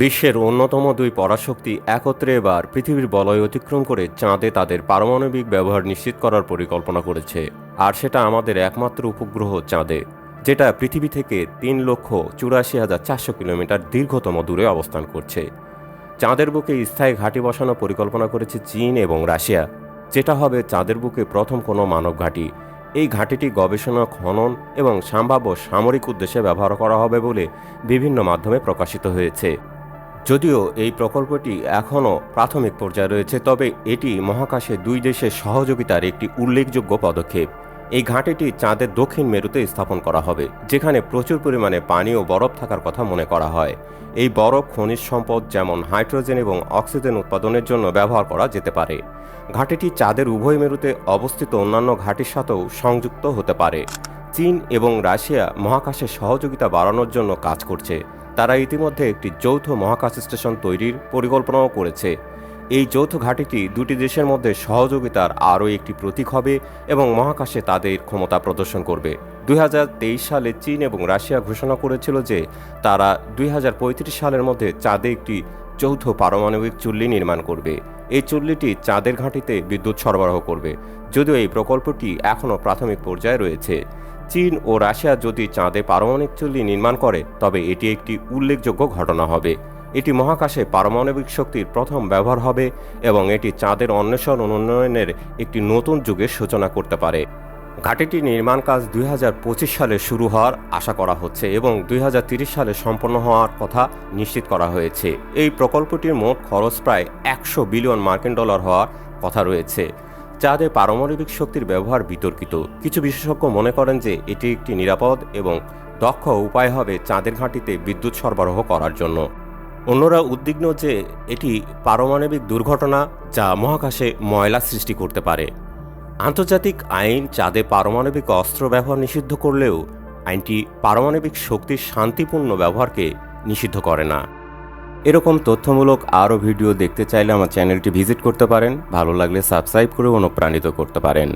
বিশ্বের অন্যতম দুই পরাশক্তি একত্রে এবার পৃথিবীর বলয় অতিক্রম করে চাঁদে তাদের পারমাণবিক ব্যবহার নিশ্চিত করার পরিকল্পনা করেছে। আর সেটা আমাদের একমাত্র উপগ্রহ চাঁদে, যেটা পৃথিবী থেকে তিন লক্ষ চুরাশি হাজার চারশো কিলোমিটার দীর্ঘতম দূরে অবস্থান করছে। চাঁদের বুকে স্থায়ী ঘাঁটি বসানোর পরিকল্পনা করেছে চীন এবং রাশিয়া, যেটা হবে চাঁদের বুকে প্রথম কোনো মানব ঘাঁটি। এই ঘাঁটিটি গবেষণা, খনন এবং সম্ভাব্য সামরিক উদ্দেশ্যে ব্যবহার করা হবে বলে বিভিন্ন মাধ্যমে প্রকাশিত হয়েছে। যদিও এই প্রকল্পটি এখনও প্রাথমিক পর্যায়ে রয়েছে, তবে এটি মহাকাশে দুই দেশের সহযোগিতার একটি উল্লেখযোগ্য পদক্ষেপ। এই ঘাঁটিটি চাঁদের দক্ষিণ মেরুতে স্থাপন করা হবে, যেখানে প্রচুর পরিমাণে পানি ও বরফ থাকার কথা মনে করা হয়। এই বরফ খনিজ সম্পদ যেমন হাইড্রোজেন এবং অক্সিজেন উৎপাদনের জন্য ব্যবহার করা যেতে পারে। ঘাঁটিটি চাঁদের উভয় মেরুতে অবস্থিত অন্যান্য ঘাঁটির সাথেও সংযুক্ত হতে পারে। চীন এবং রাশিয়া মহাকাশে সহযোগিতা বাড়ানোর জন্য কাজ করছে। তারা ইতিমধ্যে একটি যৌথ মহাকাশ স্টেশন তৈরির পরিকল্পনাও করেছে। এই যৌথ ঘাঁটিটি দুটি দেশের মধ্যে সহযোগিতার আরও একটি প্রতীক হবে এবং মহাকাশে তাদের ক্ষমতা প্রদর্শন করবে। দুই হাজার তেইশ সালে চীন এবং রাশিয়া ঘোষণা করেছিল যে তারা দুই হাজার পঁয়ত্রিশ সালের মধ্যে চাঁদে একটি যৌথ পারমাণবিক চুল্লি নির্মাণ করবে। এই চুল্লিটি চাঁদের ঘাঁটিতে বিদ্যুৎ সরবরাহ করবে। যদিও এই প্রকল্পটি এখনও প্রাথমিক পর্যায়ে রয়েছে। চীন ও রাশিয়া যদি চাঁদে পারমাণবিক চুল্লি নির্মাণ করে, তবে এটি একটি উল্লেখযোগ্য ঘটনা হবে। এটি মহাকাশে পারমাণবিক শক্তির প্রথম ব্যবহার হবে এবং এটি চাঁদের অন্বেষণ উন্নয়নের একটি নতুন যুগের সূচনা করতে পারে। ঘাটিটি নির্মাণ কাজ দুই হাজার পঁচিশ সালে শুরু হওয়ার আশা করা হচ্ছে এবং দুই সালে সম্পন্ন হওয়ার কথা নিশ্চিত করা হয়েছে। এই প্রকল্পটির মোট খরচ প্রায় একশো বিলিয়ন মার্কিন ডলার হওয়ার কথা রয়েছে। চাঁদে পারমাণবিক শক্তির ব্যবহার বিতর্কিত। কিছু বিশেষজ্ঞ মনে করেন যে, এটি একটি নিরাপদ এবং দক্ষ উপায় হবে চাঁদের ঘাঁটিতে বিদ্যুৎ সরবরাহ করার জন্য। অন্যরা উদ্বিগ্ন যে, এটি পারমাণবিক দুর্ঘটনা যা মহাকাশে ময়লা সৃষ্টি করতে পারে। আন্তর্জাতিক আইন চাঁদে পারমাণবিক অস্ত্র ব্যবহার নিষিদ্ধ করলেও আইনটি পারমাণবিক শক্তির শান্তিপূর্ণ ব্যবহারকে নিষিদ্ধ করে না। এরকম তথ্যমূলক আরও ভিডিও দেখতে চাইলে আমার চ্যানেলটি ভিজিট করতে পারেন। ভালো লাগলে সাবস্ক্রাইব করে অনুপ্রাণিত করতে পারেন।